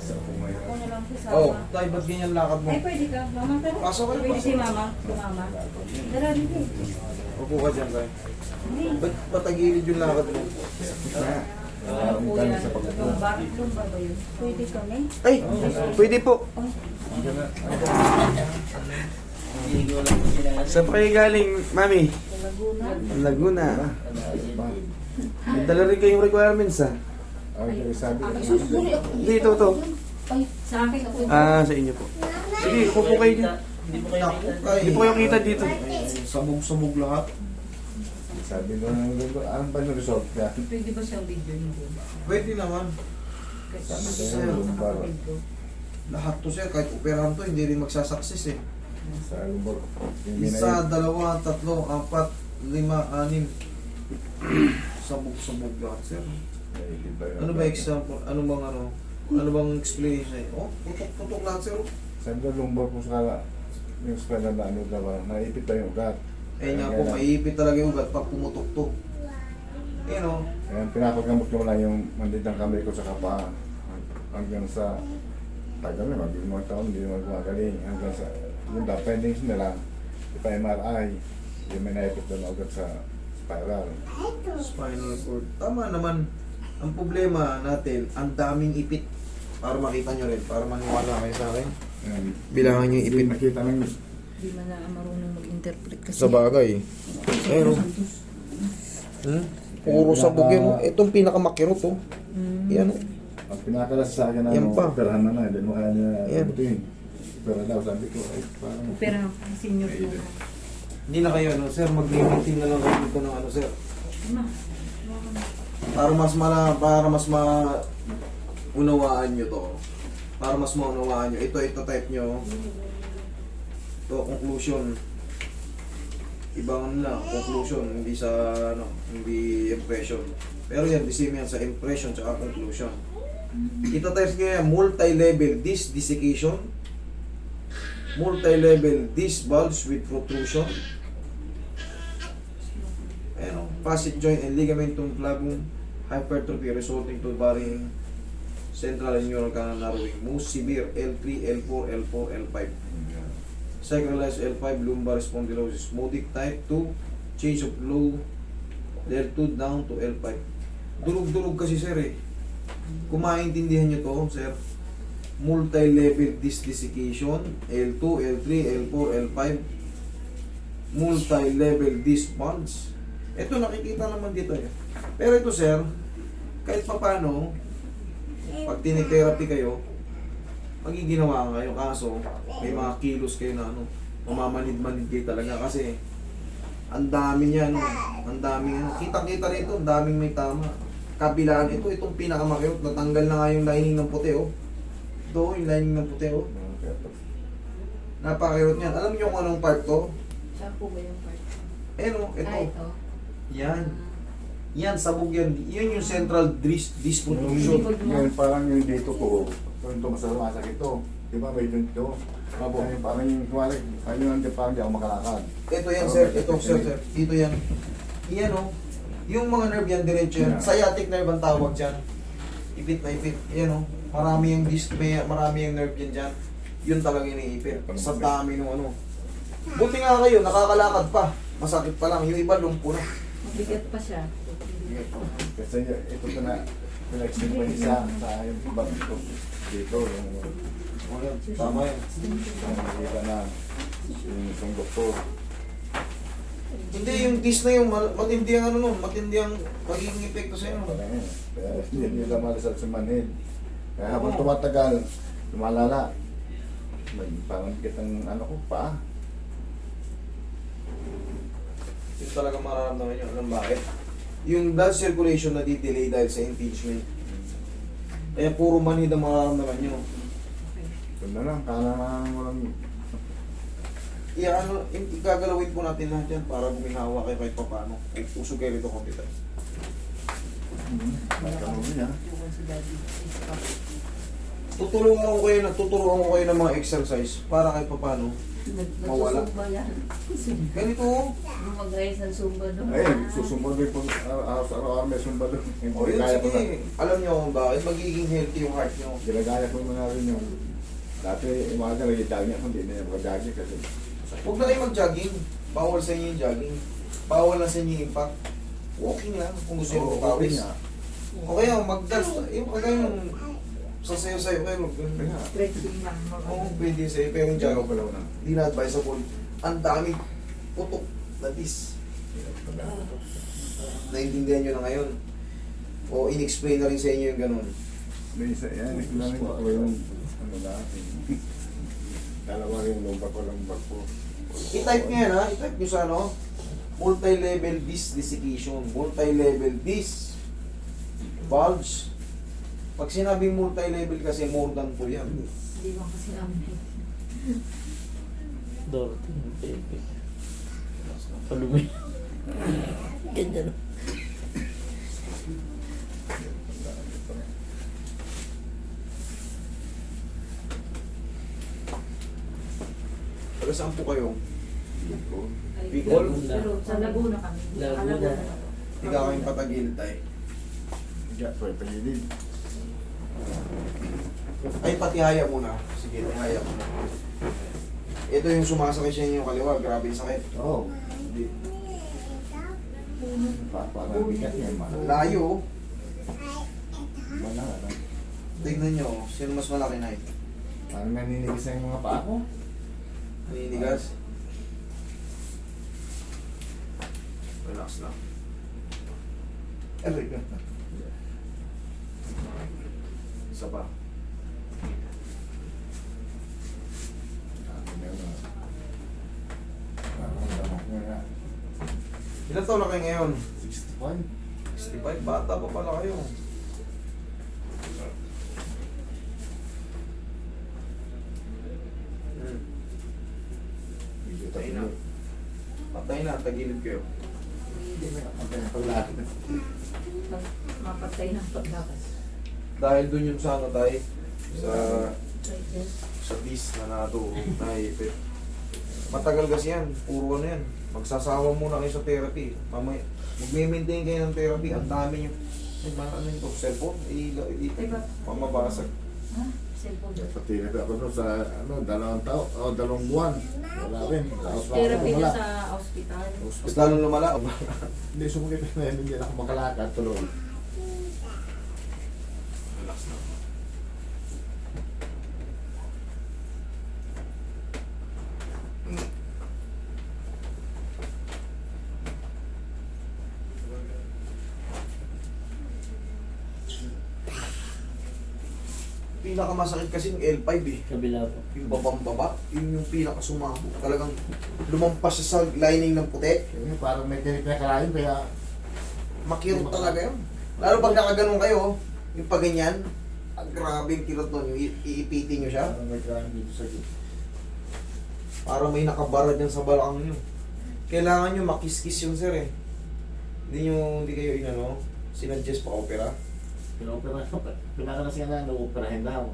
Po ngayon. Ako na lang po sama. Oh, tayo ba't ganyan lakad mo? Ay, pwede ka. Mama, tara. Pasok ka na, Pwede pasok. si mama. Si mama. Tara, dito. Upo ka dyan tayo. Hindi. Ba't patagilid yung lakad mo? Ano po yan? Lumbar, lumbar ba yun? Pwede kami. Ay, pwede po. Saan pa kayo galing, mami? Sa Laguna. Laguna. Ba? May dala rin kayong requirements ah. Ay, sabi Ay, ko. sus, sorry ako. Dito to. Ay, sa akin ako. Ah, sa inyo po. Sige, upo po kayo dyan. Hindi po kayo kita dito. Sabog-sabog lahat. Sabi ko ng anong ba yung result niya? Pwede ba siyang video niyo? Pwede naman. Kasi Sabi ko, sa lumbar. kapatid ko. Lahat to sir, kahit operahan to, hindi rin magsasakses eh. Sa lumbor. Yung Isa, dalawa, tatlo, apat, lima, anim. Sabog-sabog lahat sir. Ano ba example? Ano bang ano? Ano bang explanation? Oh, putok-putok lahat sir. Sabi ko lumbor po sa yung spinal na ano daw, naipit pa yung ugat. Eh nga po, maiipit talaga yung ugat pag pumutok to. Yan o. Kaya pinapagamot ko lang yung mandit ng kamay ko sa kapa hanggang sa tagal na, mag mga taon, hindi naman gumagaling. Hanggang sa, yung da, findings nila, ipa-MRI, yung may naipit doon na ugat sa spiral. Spinal cord. Tama naman. Ang problema natin, ang daming ipit. Para makita nyo rin, para maniwala kayo sa akin. Yan. Bilangan nyo yung ipit. Nakita ng Di man na marunong mag-interpret kasi. Sa bagay. Ayun o. Hmm? Puro sabog yun. Itong pinakamakirot oh. Mm. Yan o. Ang pinakalas sa akin na Yan ano, pa. operahan na na, hindi mo kaya niya Yan. abutin. Pero daw, sabi ko, ay parang... Pero senior po. Hindi na kayo ano, sir, mag-limiting na lang kayo dito ng ano, sir. Ma. Para mas mala, para mas ma unawaan nyo to. Para mas maunawaan nyo. Ito, ito type nyo. Ito, conclusion. Ibang ano lang, conclusion, hindi sa ano, hindi impression. Pero yan, the same yan sa impression at conclusion. Ito types nyo yan, multi-level disc desiccation, multi-level disc bulge with protrusion, Ayan o, facet joint and ligamentum flavum hypertrophy resulting to varying central and neural canal narrowing. Most severe L3, L4, L4, L5. Sacralized L5 lumbar spondylosis. Modic type 2, change of low L2 down to L5. Durug-durug kasi sir eh. Kung maintindihan nyo to, sir, multi-level disc desiccation, L2, L3, L4, L5, multi-level disc bulge. Ito nakikita naman dito eh. Pero ito sir, kahit pa paano, pag tinitherapy kayo, magiginawa kayo kaso may mga kilos kayo na ano, mamamanid-manid kayo talaga kasi ang dami niya, no? ang dami ano. Kitang-kita rito, ang daming may tama. Kabilaan ito, itong pinakamakirot, natanggal na nga yung lining ng puti, oh. Ito, yung lining ng puti, oh. Napakirot niyan. Alam niyo kung anong part to? Siya po ba yung part? Eh no, ito. Ah, ito. Yan. Yan, sabog yan. Yan yung central dis Yung, disposition. yung parang yung dito ko, yung tumasama sa ito. Di ba may dun ito? Opo. Ay, parang yung kumari, ayun yung parang di ako makalakad. Ito yan, sir. Ito, sir, sir. Dito yan. Yan, oh. Yung mga nerve yan, diretso yan. Yeah. Sciatic nerve ang tawag dyan. Ipit na ipit. Yan, oh. Marami yung disc, may, marami yung nerve yan dyan. Yun talaga iniipit. Sa dami ng ano. Buti nga kayo, nakakalakad pa. Masakit pa lang. Yung iba, lumpo na. Mabigat pa siya. Kasi ito ko na, pina-explain ko isa sa yung iba dito. Dito, yung, Oh, yan. Tama yan. yung nakikita na, yung isang doktor. Hindi, yung disc na yung mal- matindi ang ano nun. Matindi ang magiging epekto sa inyo. Parang yun. Kaya hindi nila malasal sa manhid. Kaya habang tumatagal, lumalala. May parang kitang ano ko, paa. Yun talaga mararamdaman nyo. Alam bakit? Yung blood circulation na delay dahil sa impingement. Kaya puro manid ang mararamdaman nyo. Na lang, kala na walang... Iya, ano, igagalawin po natin lahat yan para bumihawa kayo kahit pa paano. Usog kayo rito konti tayo. Tuwan si daddy. Tutulungan ko kayo na tuturuan ko kayo ng mga exercise para kahit pa paano Mawala. Nagsusumba yan. Ganito oh. Gumagayos ng sumba doon. Ayun, susumbong din po araw sa araw may sumba doon. Yung O yun, ginagaya ko na. sige. Alam niyo kung bakit magiging healthy yung heart niyo. Ginagaya ko muna rin yung Dati umaga nag-jogging ako, hindi na yung mag-jogging kasi Huwag na kayo mag-jogging. Bawal sa inyo yung jogging. Bawal na sa inyo yung impact. Walking lang kung gusto nyo Oo, magpawis. nga. O kaya mag-dance. Yung kagaya yung sasayo-sayo kayo. mag- Kaya, Stretching lang. Oo, pwede sa'yo. Pero yung Jogo jogging, pala na. hindi na advisable. Ang dami putok na dis. Naintindihan nyo na ngayon. O in-explain na rin sa inyo yung ganun. May isa, yan, nakilanin ko yung ano dati. Dalawa rin yung lumbar ko lang bag ko. I-type nyo yan ha. I-type nyo sa ano. Multi-level disc desiccation. Multi-level disc. Bulge. Pag sinabing multi-level kasi more than po yan. Hindi mo kasi amin. Dorothy, baby. Palumi. Ganyan. Taga saan po kayo? Ay, Bicol? Pero sa Laguna kami. Laguna. Laguna. Ikaw kayong patagilid tayo. Hindi, pwede pagilid. Ay, pati haya muna. Sige, haya muna. Ito yung sumasakit siya yung kaliwa. Grabe yung sakit. Oo. Hindi. Pa- Parang bigat yan, man. Layo. oh. Wala. Tignan nyo. oh. Sino mas malaki na ito? Parang naninigis na yung mga paa ko. Naninigas. Relax lang. Aray ka. Isa pa. Na. Na. Ilan taon na kayo ngayon? 65. 65. Bata pa pala kayo. Hmm. Patay na. Patay na. Tagilid kayo. Hindi na kapatay na paglakad. Pag Mapatay ng paglakas. Dahil dun yung sa ano tayo, sa sa bis na nato naipit. Matagal kasi yan, puro ano yan. Magsasawa muna kayo sa therapy. Mamaya, magme-maintain kayo ng therapy. Ang dami nyo. Ay, ba, ano yung cellphone? I, i, i, pamabasag. Ha? Cellphone. Pati na ako doon sa ano, dalawang tao, oh, dalawang buwan. Wala rin. Tapos Therapy na sa ospital. Mas lalo lumala. Hindi sumukit na hindi na ako makalakad tuloy. Relax na. Pinakamasakit kasi yung L5 eh. Kabila po. Yung babang baba, yun yung pinakasumabog. Talagang lumampas siya sa lining ng puti. Yung parang may tinik na karayon kaya Makirot talaga yun. Lalo pag nakaganon kayo, yung pag ganyan, ang grabe yung kirot nun, yung i- iipitin nyo siya. parang may karayon dito sa gitna. Para may nakabara dyan sa balakang nyo. Kailangan nyo makiskis yung sir eh. Hindi nyo, hindi kayo inano, sinadjust pa opera. Pinopera ko. Pinaka na siya na, naoperahin na ako.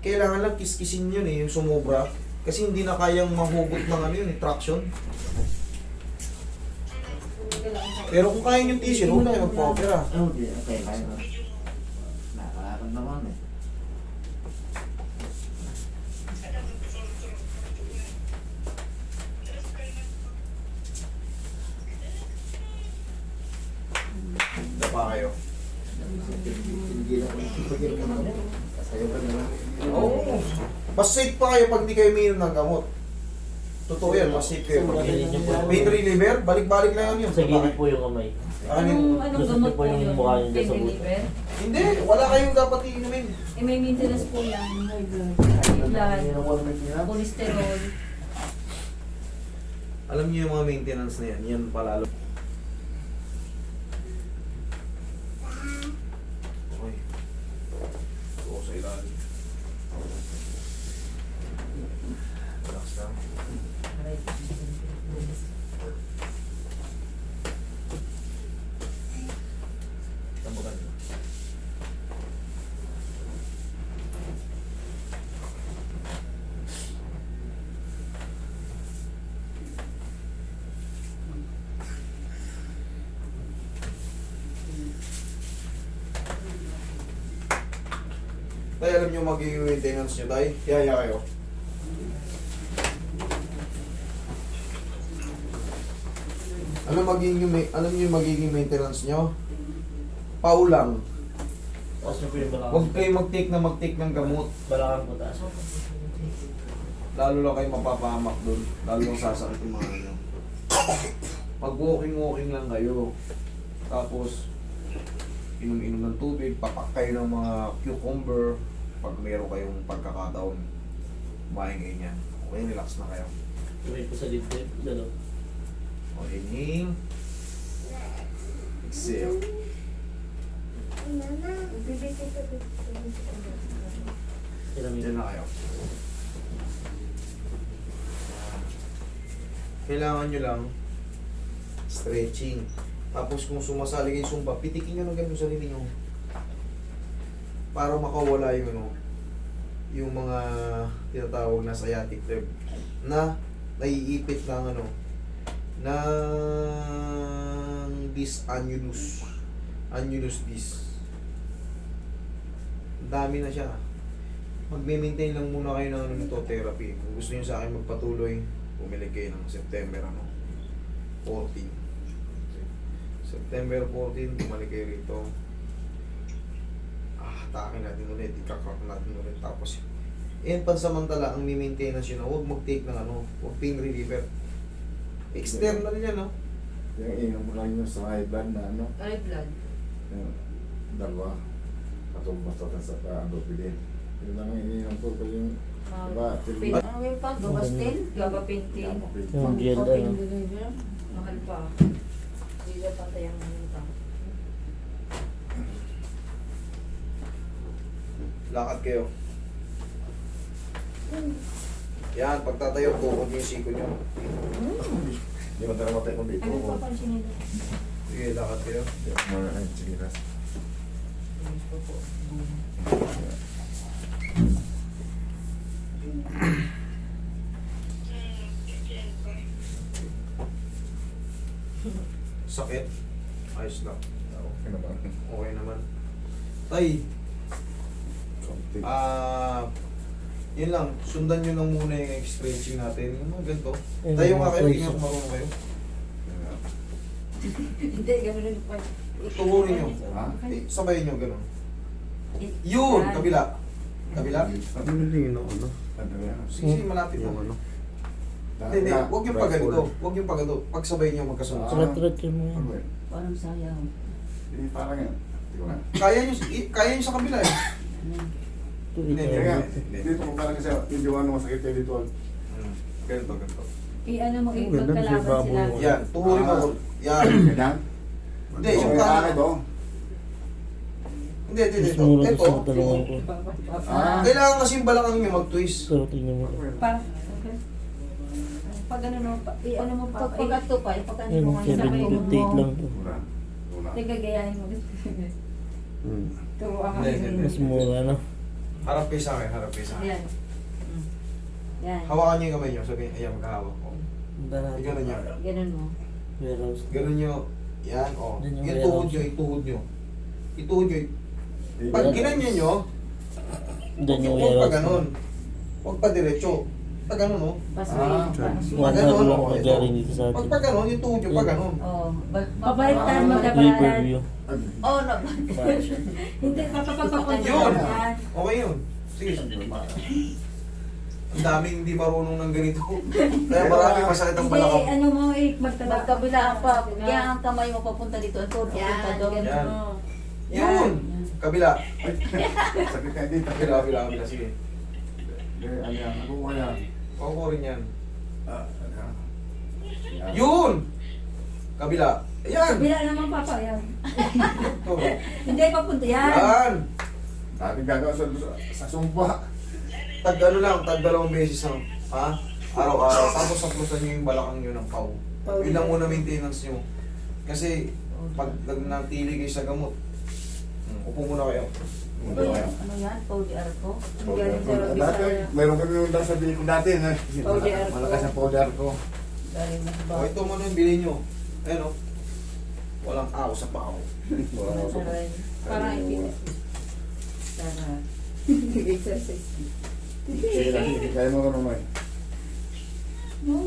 Kailangan lang kiskisin yun eh, yung sumobra. Kasi hindi na kayang mahugot ng ano yun, eh, traction. Pero kung kaya yung tissue, huwag na kayo magpa-opera. Oh, di. Okay, kaya na. Naman eh. Dapa kayo. Hindi na ako nakipagil mo na. Kasayo ka na lang. Oo. Mas safe pa kayo pag di kayo uminom ng gamot. Totoo yan, mas safe kayo. Pag pain reliever, balik-balik lang yun. Sa gilid po yung kamay. Anong, anong gamot po yun? reliever? Hindi, wala kayong dapat iinumin. Eh, may maintenance po yan. High blood, tinap. cholesterol. Alam niyo yung mga maintenance na yan, yan palalo. Okay. Oo, sa ilalim. alam nyo magiging maintenance nyo, tay. Yaya kayo. Alam ano magiging alam niyo magiging maintenance nyo? Paulang. Tapos nyo yung balakang. Huwag kayo mag-take na mag-take ng gamot. Balakang po taas. Lalo lang kayo mapapahamak doon. Lalo lang sasakit yung mga nyo. Pag walking-walking lang kayo. Tapos, inom-inom ng tubig, papak ng mga cucumber, pag meron kayong pagkakataon, maingay niya. Okay, relax na kayo. Okay po sa dibdib, gano'n. O, inhale. Exhale. Diyan na kayo. Kailangan nyo lang stretching. Tapos kung sumasali kayo sumba, pitikin nyo ng ganun sa sarili nyo para makawala yung ano, yung mga tinatawag na sciatic nerve na naiipit ng ano ng this annulus annulus this dami na siya. Magme-maintain lang muna kayo ng ano nito therapy. Kung gusto niyo sa akin magpatuloy pumili kayo ng September ano 14 September 14 bumalik kayo rito atake natin ulit, ikakrop natin ulit. Tapos, and pansamantala, ang maintenance yun, huwag mag-take ng ano, huwag pain reliever. External yan, no? Yung inom mo lang yung sa high blood na ano? High blood. Yung dalawa. Katong masakit sa paano pili. Yun lang eh, ang ininom ko ko yung Diba? Ano yung pag? Gabastin? Gabapintin? Yung gilda. Mahal pa. Hindi na patay ang mga Lakad kayo. Yan, pagtatayo, kukod yung siko nyo. Hindi mo talaga matay kung dito. Ano pa pansin nila? Sige, lakad kayo. Sige, ras. Sakit. Ayos lang. Okay naman. Okay naman. Tay, Ah, yun lang, sundan nyo lang muna yung stretching natin. Yung mga ganito. Ayun, Tayo nga mga kayo, pulso. tingnan kung marunong kayo. Hindi, ganun rin pa. Tuhurin nyo. Ha? Eh, Sabayin nyo, ganun. Eh, yun, ah. kabila. Kabila. Ano din yung ano? Hmm. Sige, sige, malapit Yung na. ano? Hindi, hindi. Huwag yung pa ganito. Huwag yung pa ganito. Pagsabay nyo magkasunod. Ah. Sulat-sulat mo yan. Parang sayang. Parang yan. Kaya nyo, i- kaya nyo sa kabila eh. Ano? Hindi, hindi. Dito ko parang kasi hindi ano masakit kayo dito. Ah. Hmm. Ganito, ganito. I-ano mo, eh, ipagkalaban sila. Yan, tuhurin mo. Ah. Yan. Ganyan? Hindi, yung parang... Oh. Hindi, hindi, hindi. Ito. Ah. Kailangan kasi yung balakang niya mag-twist. Parang, pag ano no, eh, ano mo pa, pag pagkatupay, pag ano mo, ano mo, ano mo, Tiga gayahin mo. Turuan ka. Mas mura, no? Harap kayo sa akin, harap kayo sa akin. Yan. Mm. Yan. Hawakan niyo yung kamay niyo. Sabihin, ayan, maghahawak ko. Barado. Ganun niyo. Ganun mo. Warehouse. Ganun niyo. Yan, o. Oh. Yan niyo, ituhod niyo. Ituhod niyo. Pag ginanyan niyo, Diyan yung warehouse. Huwag pa ganun. Huwag pa diretso. Pag ganun, oh. o. Ah, Pag One hour ganun, lang o. Pag pa ganun, yung niyo pa ganun. Oh, Oo. Babalik tayo ah. magkakaralan. Oo, no. Hindi, papapagpapunta. Yun! Okay yun. Sige, ang daming hindi marunong ng ganito. Kaya marami masakit ang balakang. Hindi, ano mo, eh, magtatak. Magkabilaan pa. Yan ang kamay mo papunta dito. Ito, papunta doon. Yan. Yun! Kabila. Sakit ka dito. Kabila, kabila, kabila. Sige. Ano yan? Ano yan? Kukuha rin ah, ano yan. Yun! Kabila. Ayan! Kabila naman papa, yan. Ito. Hindi, papunta yan. Yan! Dati gagawa sa, sa, sumpa. Tag ano lang, tag dalawang beses lang. Ha? Araw-araw. Tapos saplusan nyo yung balakang nyo ng pau. Pau. Yun lang muna maintenance nyo. Kasi pag nagtili kayo sa gamot, hmm, upo muna kayo. Ano yan? Ano yan? Powder ko? Galing sa Dati, mayroon kami yung sa ko dati. Na, Powder ko. malakas ang powder ko. Galing na ba? O ito muna yung bilhin nyo. Ayan o. Walang aw sa pao. Wala ako sa Aray. Parang ipinit. Sarap. Exercise. Sige. Kaya mo ko naman. No.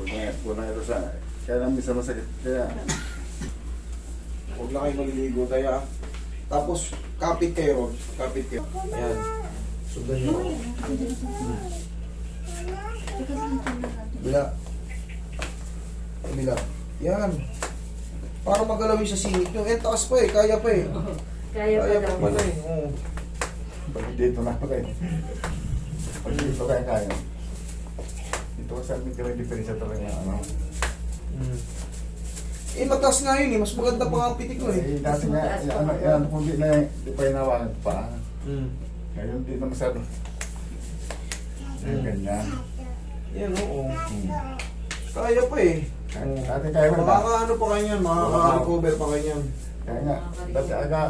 Kulang, kulang ito sa... Kaya lang minsan masakit. Kaya... Huwag na kayo maliligo tayo ah. Tapos, kapit kayo ron. Kapit kayo. Ayan. Sundan nyo. Bila. Bila. Yan. Para magalawin sa singit nyo. Eh, taas pa eh. Kaya pa eh. Kaya pa Kaya pa daw. pala eh. Oo. Pag dito na ako kayo. Pag dito kaya kaya. Dito kasi may kami diferensya talaga ano. Mm. Eh, mataas nga yun eh. Mas maganda pa nga ang pitik mo Eh, eh. dati nga, pa ano, yan, kung di na, di pa hinawakan pa. Mm. Ngayon, di na masyado. Mm. ganyan. Yan, oo. Hmm. Kaya pa eh. Dati kaya mo ba? Makakaano pa kanyan, makaka-recover pa kanyan. Kaya nga, dati aga,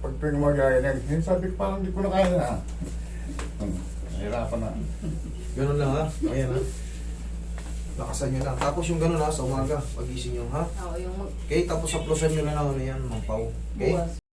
pag tuwing magagaling, yun sabi ko parang di ko na kaya na. Hmm. Nahirapan na. Ganun lang ha. Ayan ha. Lakasan nyo lang. Tapos yung ganun ha, sa umaga, pagising nyo ha. Oo, yung mag- Okay, tapos saplosan nyo na lang ano yan, mga pau. Okay? buwas.